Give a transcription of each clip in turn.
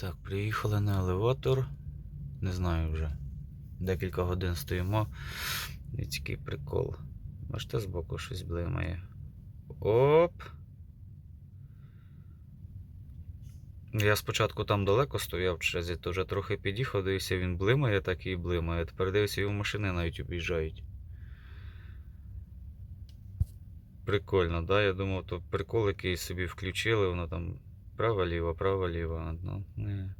Так, приїхали на елеватор. Не знаю вже. Декілька годин стоїмо. І прикол. Бачите, збоку щось блимає. Оп. Я спочатку там далеко стояв в черзі, то вже трохи під'їхав, дивився, він блимає, так і блимає. Тепер дивився, його машини навіть об'їжджають. Прикольно, да? Я думав, то прикол, який собі включили, воно там право-ліво, право-ліво. Ну, не.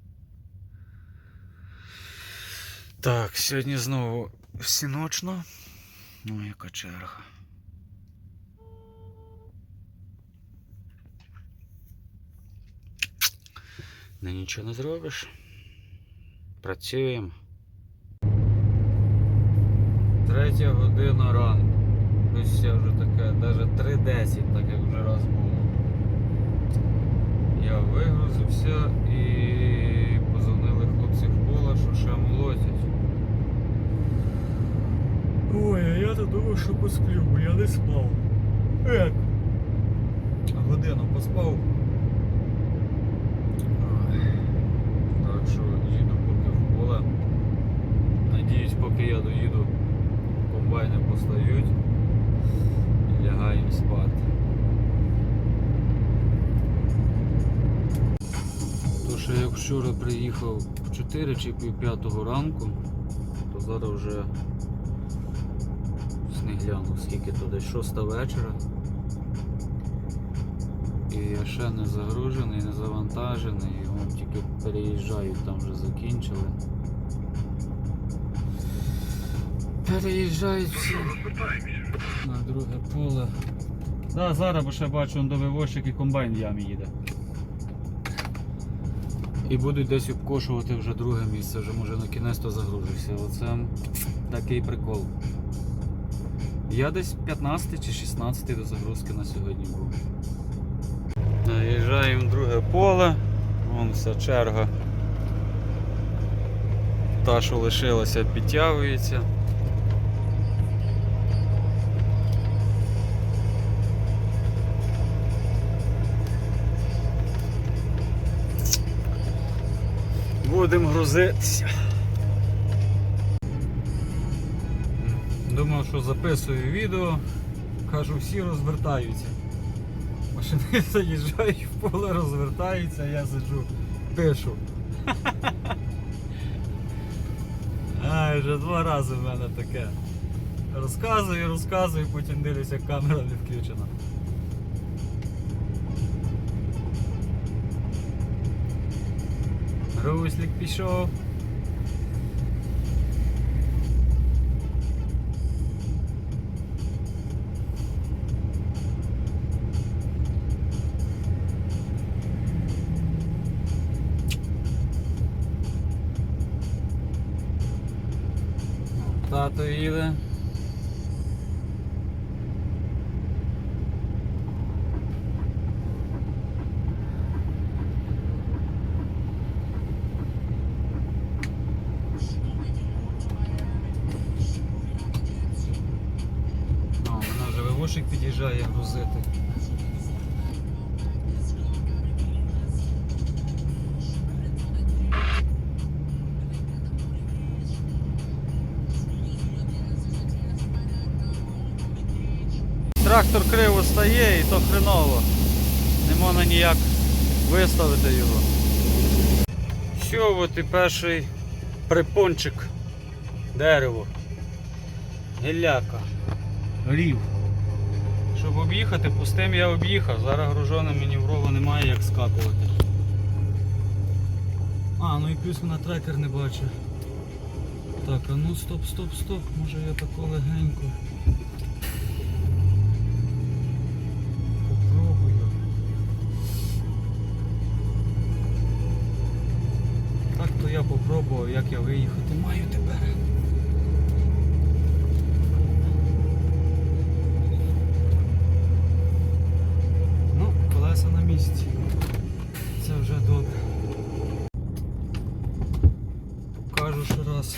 Так, сьогодні знову всіночно. Ну, яка черга. Ну нічого не зробиш. Працюємо. Третя година ранку. Ось я вже таке, навіть 3.10, так як вже раз було. Я вигрузився і позвонили хлопці в поле, що ще молотять. Ой, а я то думав, що посплю, бо я не спав. Як? Годину поспав. Так що їду поки в поле. Надіюсь, поки я доїду, комбайни постають і лягаємо спати. То що я вчора приїхав в 4 чи пів п'ятого ранку, то зараз вже не гляну, скільки то десь 6 вечора. І я ще не загружений, не завантажений, і вон тільки переїжджають, там вже закінчили. Переїжджають всі на друге поле. Да, зараз бо ще бачу, он до вивозчик і комбайн в ямі їде. І будуть десь обкошувати вже друге місце, вже може на кінець то загружуся. Оце такий прикол. Я десь 15 чи 16 до загрузки на сьогодні був. Наїжджаємо в друге поле, вон вся черга. Та, що лишилася, підтягується. Будемо грузитися. Думав, що записую відео, кажу, всі розвертаються. Машини заїжджають в поле, розвертаються, а я сиджу, пишу. Ай, вже два рази в мене таке. Розказую, розказую, потім дивлюся, як камера не включена. Руслік пішов. Тато їде. Криво і то хреново. Не можна ніяк виставити його. Що от і перший припончик. Дерево. Гілляка. Рів. Щоб об'їхати, пустим я об'їхав. Зараз гружоне маневрово немає як скакувати. А, ну і плюс вона трекер не бачить. Так, а ну стоп, стоп, стоп. Може я тако легенько. Як я виїхати маю тепер. Ну, колеса на місці. Це вже добре. Покажу ще раз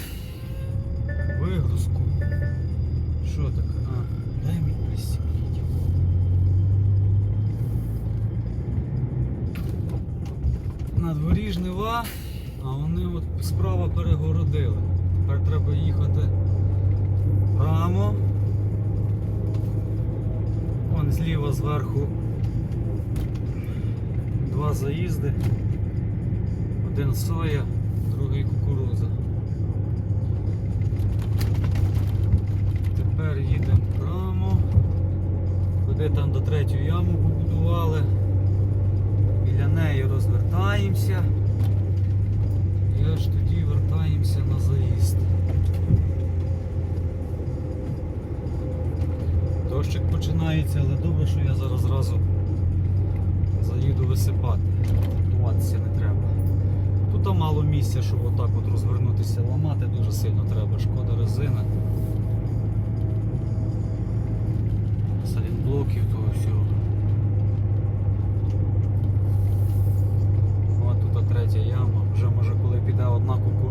вигрузку. Що таке? А, дай мені пристібніть. на дворі жнива, а вони от справа перегородили. Тепер треба їхати прямо. Вон зліва зверху два заїзди. Один соя, другий кукуруза. Тепер їдемо прямо. Куди там до третю яму побудували. Біля неї розвертаємося. І аж тоді вертаємося на заїзд. Дощик починається, але добре, що я зараз зразу заїду висипати. Готуватися не треба. Тут мало місця, щоб отак от розвернутися, ламати дуже сильно треба, шкода резина. Салінблоків, того всього. От тут третя яма. Вже може одна кукуруза,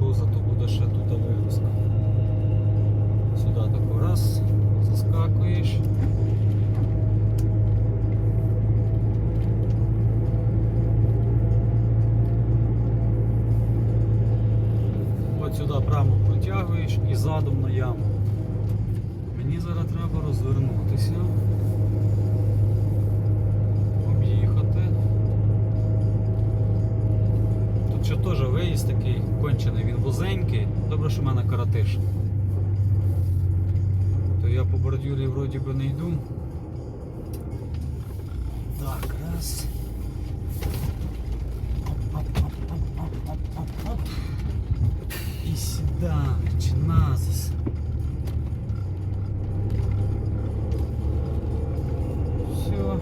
бордюрі вроді би не йду. Так, раз. Оп-оп-оп-оп-оп-оп-оп. І сюди, чи назис. Все.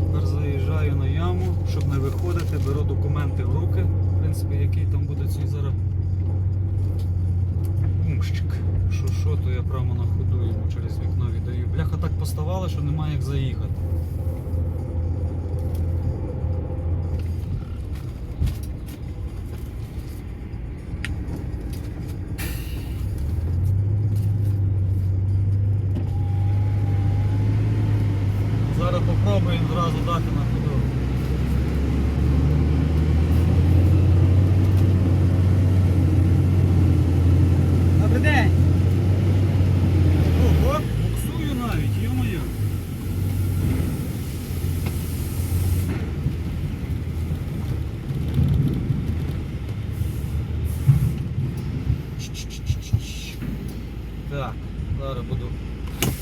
Тепер заїжджаю на яму, щоб не виходити, беру документи в руки. В принципі, який там буде цей зараз бумщик. Що що, то я прямо на ходу йому через вікно віддаю. Бляха так поставала, що немає як заїхати. Зараз попробуємо зразу дати на ходу. Добрий день! Ого, буксую навіть, йо-моє. Так, зараз буду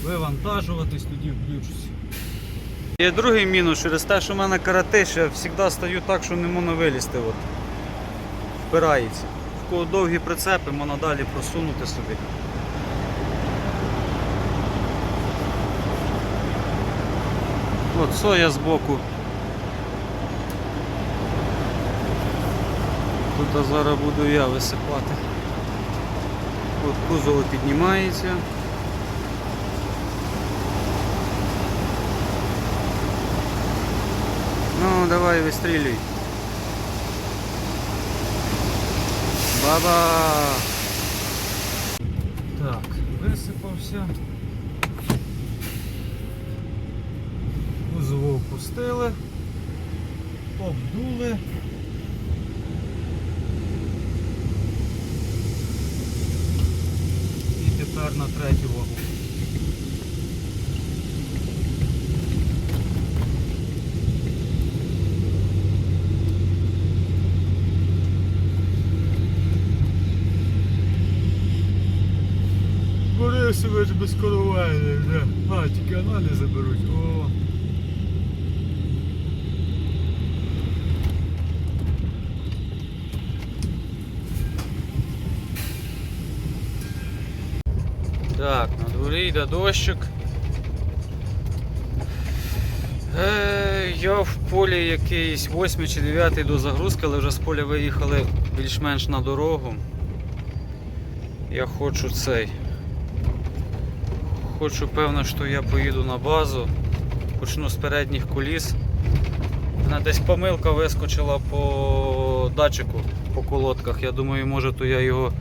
вивантажуватись, тоді включусь. Є другий мінус через те, що в мене каратиш, я завжди стою так, що не можна вилізти. От. Впирається. В кого довгі прицепи, можна далі просунути собі. От соя збоку. Тут зараз буду я висипати. От кузов піднімається. Ну, давай вистрілюй. Баба! Так, висипався. Кузову опустили, обдули. І тепер на третю вагу. Себе ж без коровайни вже. А, тільки аналізи беруть. О. Так, на дворі йде дощик. Е, я в полі якийсь 8 чи 9 до загрузки, але вже з поля виїхали більш-менш на дорогу. Я хочу цей. Хочу певно, що я поїду на базу. Почну з передніх коліс. Мене десь помилка вискочила по датчику по колодках. Я думаю, може то я його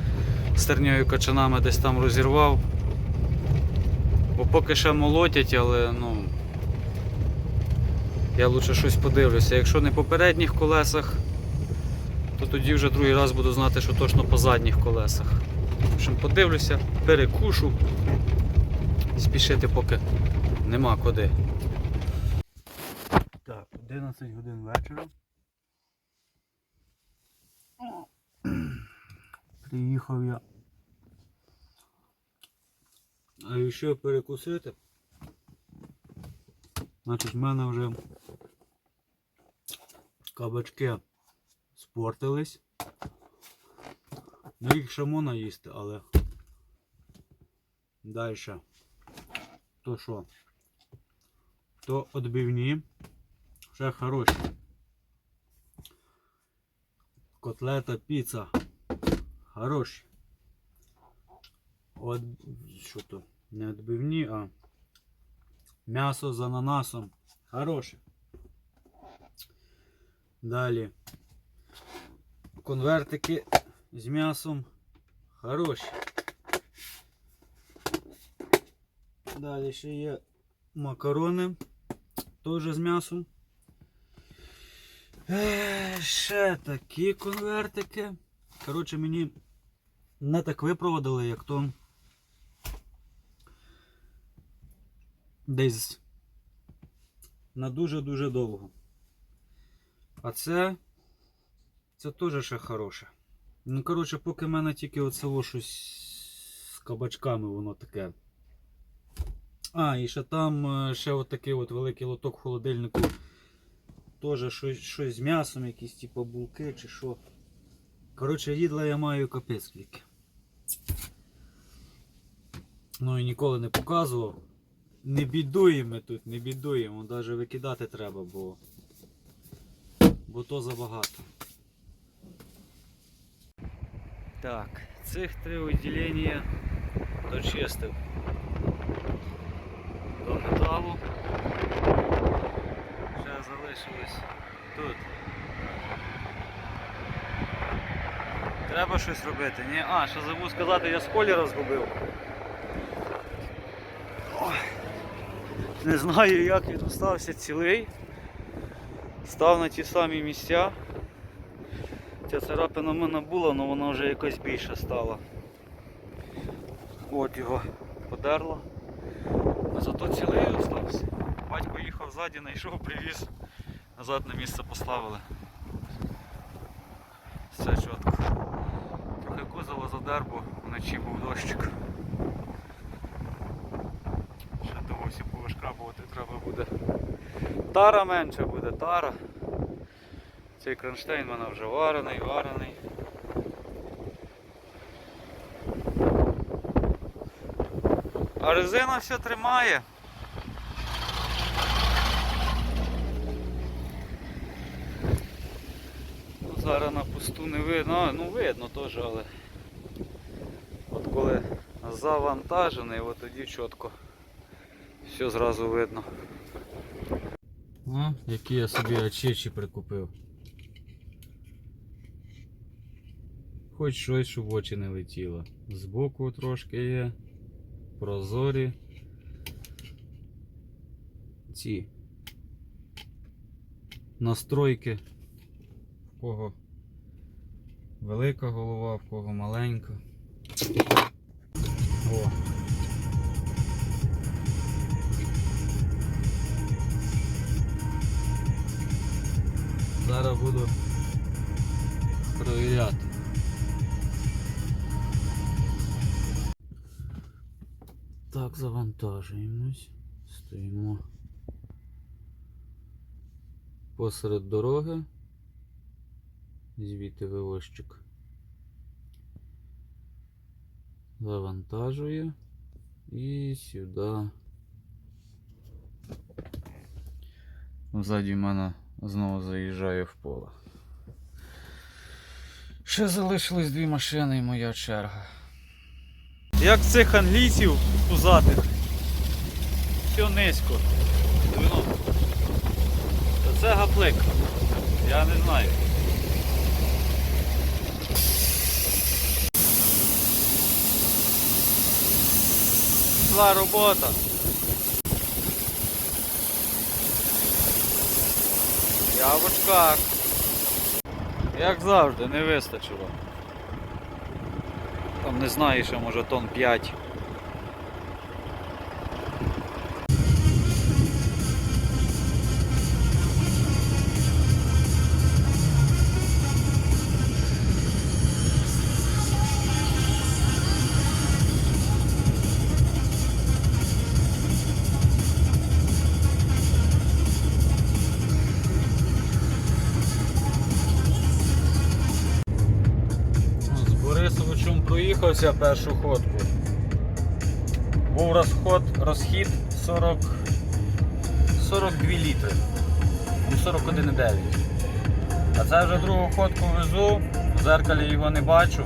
стерньою качанами десь там розірвав. Бо поки ще молотять, але ну. Я лучше щось подивлюся. Якщо не по передніх колесах, то тоді вже другий раз буду знати, що точно по задніх колесах. В общем, подивлюся, перекушу. Спішити поки нема куди. Так, 11 годин вечора. Приїхав я. А якщо перекусити, значить в мене вже кабачки спортились. Ну їх ще можна їсти, але далі. То що? То відбивні ще хороші. Котлета, піца. Хороші. От що то? Не відбивні, а м'ясо з ананасом. Хороше. Далі. Конвертики з м'ясом. Хороші. Далі ще є макарони. Теж з м'ясом. Ще такі конвертики. Коротше, мені не так випроводили, як то десь на дуже-дуже довго. А це. Це теж ще хороше. Ну, коротше, поки в мене тільки оце щось з кабачками воно таке. А, і ще там е, ще от такий от великий лоток в холодильнику. Теж щось, щось з м'ясом, якісь типу булки чи що. Коротше, їдла я маю капець скільки. Ну і ніколи не показував. Не бідуємо тут, не бідуємо, навіть викидати треба, бо, бо то забагато. Так, цих три відділення дочистив до. Ще залишилось тут. Треба щось робити, ні? А, ще забув сказати, я спойлера згубив. Ой. Не знаю як він остався цілий. Став на ті самі місця. Ця царапина в мене була, але вона вже якось більша стала. От його подерло. Зато цілий остався. Батько їхав ззаді, знайшов, привіз, назад на місце поставили. Все чітко. Трохи кузова задер, бо вночі був дощик. Ще довосі повишкрабувати треба буде. Тара менше буде, тара. Цей кронштейн в мене вже варений, варений. А резина все тримає. Ну, Зараз на пусту не видно, ну видно теж, але от коли завантажений, от тоді чітко все зразу видно. О, які я собі очечі прикупив. Хоч щось, щоб в очі не летіло. Збоку трошки є. Прозорі. Ці настройки. В кого велика голова, в кого маленька. О. Зараз буду провіряти. Так, завантажуємось. Стоїмо посеред дороги. Звідти вивозчик завантажує і сюди. Ззаді в мене знову заїжджає в поле. Ще залишились дві машини і моя черга. Як цих англійців пузатих. Все низько. Та це гаплик. Я не знаю. Пішла робота. Я в очках. Як завжди, не вистачило. Там не знаю, що може тон 5. Проїхався першу ходку. Був розход, розхід 40, 42 літри. Ну, 41,9. А це вже другу ходку везу, в зеркалі його не бачу.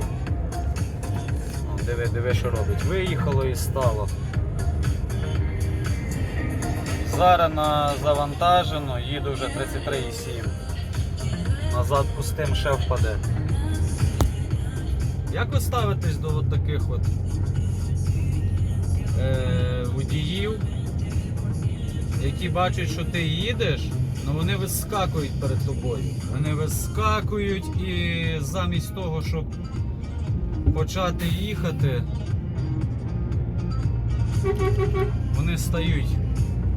О, Диви, диви, що робить. Виїхало і стало. Зараз на завантажено, їду вже 33,7. Назад пустим ще впаде. Як ви ставитесь до от таких от е, водіїв, які бачать, що ти їдеш, але вони вискакують перед тобою. Вони вискакують і замість того, щоб почати їхати, вони стають.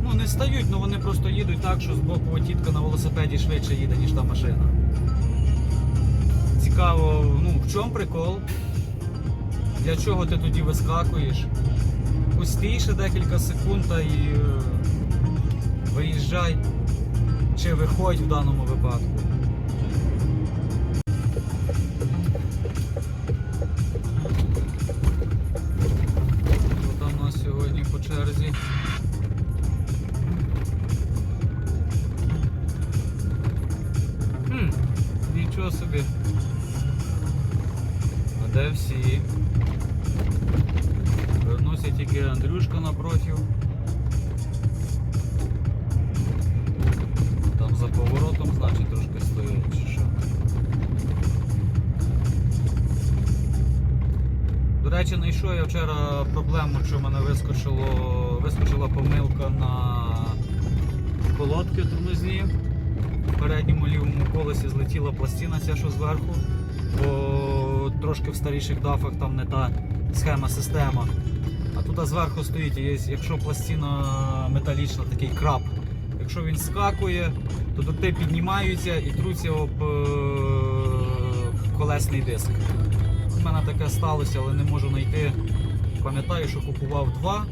Ну, не стають, але вони просто їдуть так, що з боку тітка на велосипеді швидше їде, ніж та машина. Цікаво, ну в чому прикол? Для чого ти тоді вискакуєш? Пустій ще декілька секунд та і е, виїжджай чи виходь в даному випадку. Вискочило, вискочила помилка на колодки тормозні. В передньому лівому колесі злетіла пластина ця, що зверху, бо трошки в старіших дафах там не та схема, система. А тут зверху стоїть, якщо пластина металічна, такий краб. Якщо він скакує, то дроти піднімаються і труться об е, колесний диск. У мене таке сталося, але не можу знайти. Пам'ятаю, що купував два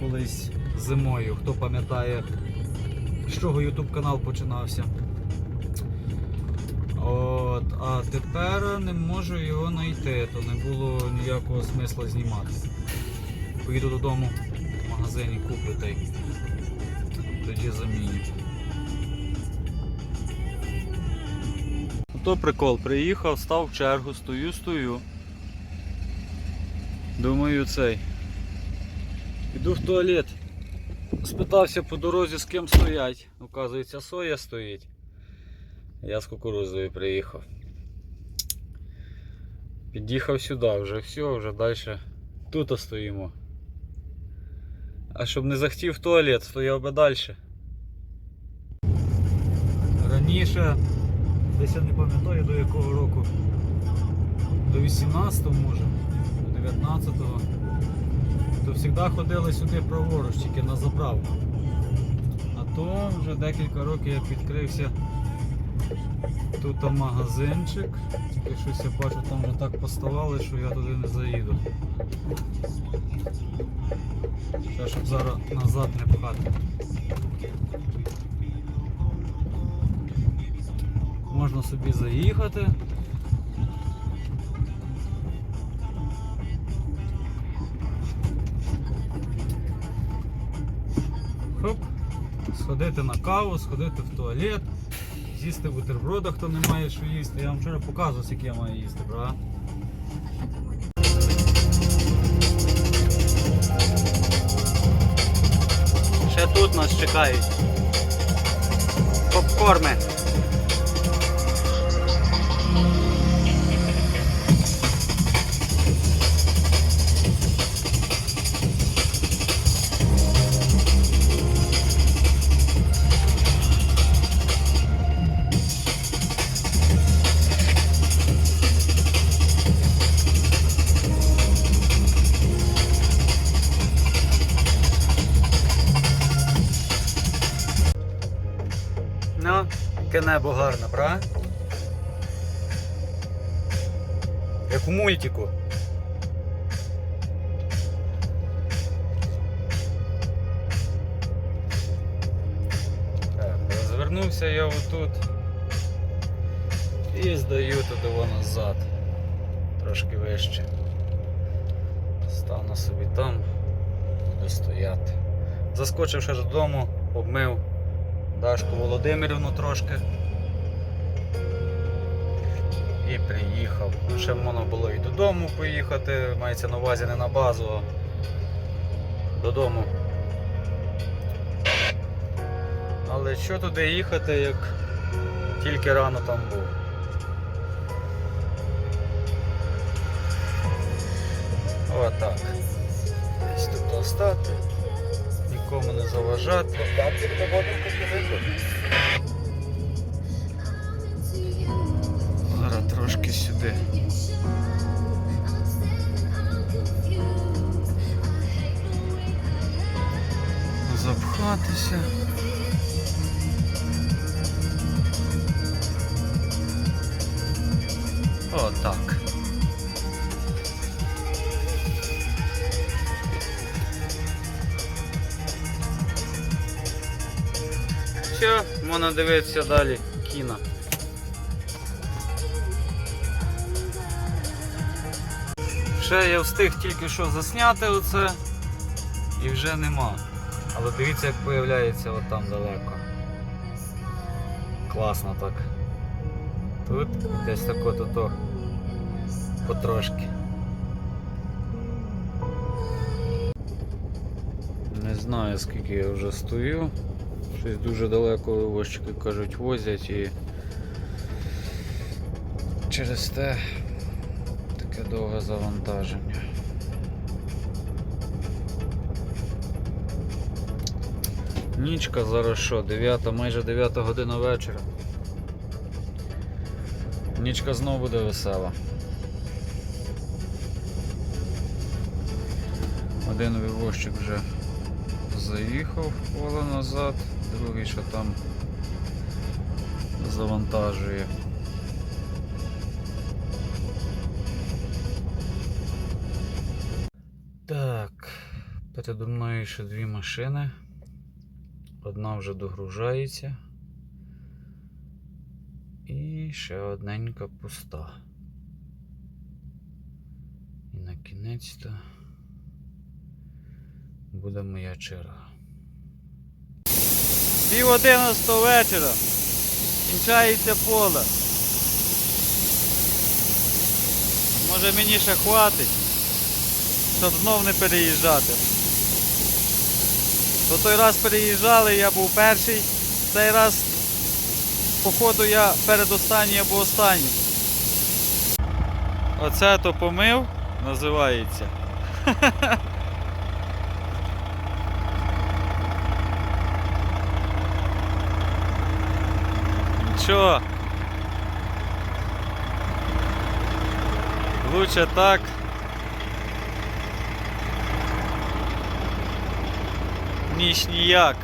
колись зимою. Хто пам'ятає, з чого YouTube канал починався. От, а тепер не можу його знайти, то не було ніякого смисла знімати. Поїду додому в магазині куплю та й тоді заміню. То прикол, приїхав, став в чергу, стою, стою. Думаю цей. Іду в туалет. Спитався по дорозі з ким стоять. Оказується, соя стоїть. Я з кукурузою приїхав. Під'їхав сюди, вже все, вже далі тут стоїмо. А щоб не захотів в туалет, стояв би далі. Раніше, десь я не пам'ятаю до якого року, до 18-го може, 19-го, то завжди ходили сюди праворуч, тільки на заправку. А то вже декілька років як відкрився тут магазинчик, тільки щось я бачу, там вже так поставали, що я туди не заїду. Ще щоб зараз назад не пхати. Можна собі заїхати. Сходити на каву, сходити в туалет, з'їсти бутерброда, хто не має що їсти. Я вам вчора показував, скільки я маю їсти, правда? Ще тут нас чекають. Попкорни. Яке небо гарне, правда? Як у мультику. Так, розвернувся я отут і здаю туди назад. Трошки вище. Стану собі там, буду стояти. Заскочив ще додому, обмив Дашку Володимирівну трошки. І приїхав. Ще можна було і додому поїхати, мається на увазі не на базу, а додому. Але що туди їхати, як тільки рано там був. Отак. Десь тут остати, нікому не заважати. Зараз трошки сюди. Запхатися. Отак. Все, можна дивитися далі кіно. Ще я встиг тільки що засняти оце і вже нема. Але дивіться, як появляється от там далеко. Класно так. Тут десь тако тут потрошки. Не знаю скільки я вже стою. Щось дуже далеко вивозчики кажуть возять і через те таке довге завантаження. Нічка зараз що, 9, майже 9 година вечора. Нічка знов буде весела. Один вивозчик вже заїхав поле назад, другий що там завантажує. Так, передо мною ще дві машини. Одна вже догружається. І ще одненька пуста. І на кінець то буде моя черга. Пів одинадцятого вечора. Кінчається поле. Може мені ще хватить, щоб знов не переїжджати. То той раз переїжджали, я був перший. Цей раз, походу, я передостанній або останній. Оце то помив, називається. Нічого. Лучше так. Ніж ніяк.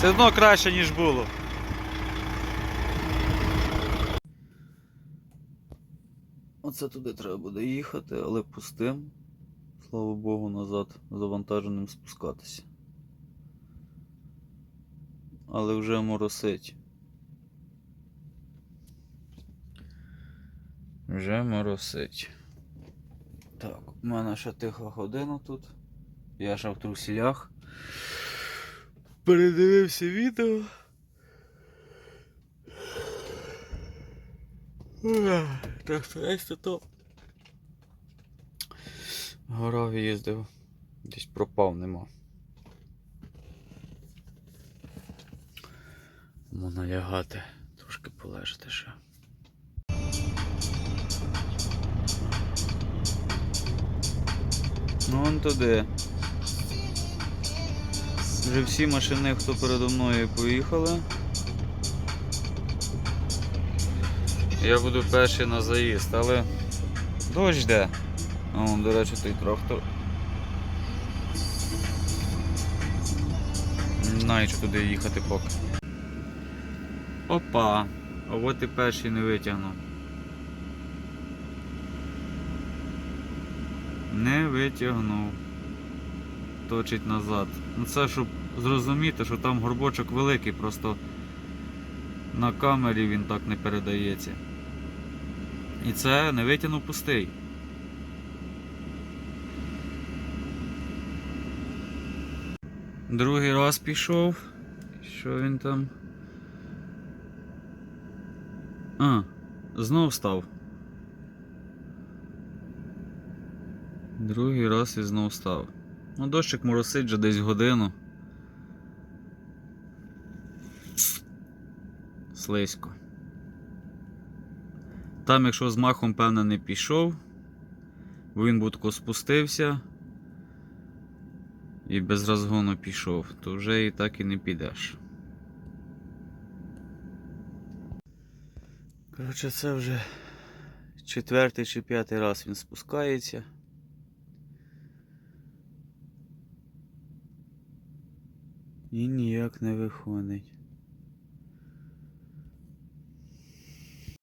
Все одно краще, ніж було. Оце туди треба буде їхати, але пустим. Слава Богу, назад завантаженим спускатися. Але вже моросить. Вже моросить. Так, у мене ще тиха година тут. Я ще в трусілях. Передивився відео. Так, то то. Горав їздив. Десь пропав нема. Можна лягати, трошки полежати ще. Ну вон туди. Вже всі машини, хто передо мною поїхали. Я буду перший на заїзд, але дощ йде. О, до речі, той трактор. Не знаю, чи туди їхати поки. Опа! А от і перший не витягнув. Не витягнув. Точить назад. Ну це щоб зрозуміти, що там горбочок великий, просто на камері він так не передається. І це не витягнув пустий. Другий раз пішов. Що він там? А, знов став. Другий раз і знов став. Ну, дощик моросить вже десь годину. Слизько. Там, якщо з махом, певно, не пішов, він будко спустився і без розгону пішов, то вже і так і не підеш. Коротше, це вже четвертий чи п'ятий раз він спускається. І ніяк не виходить.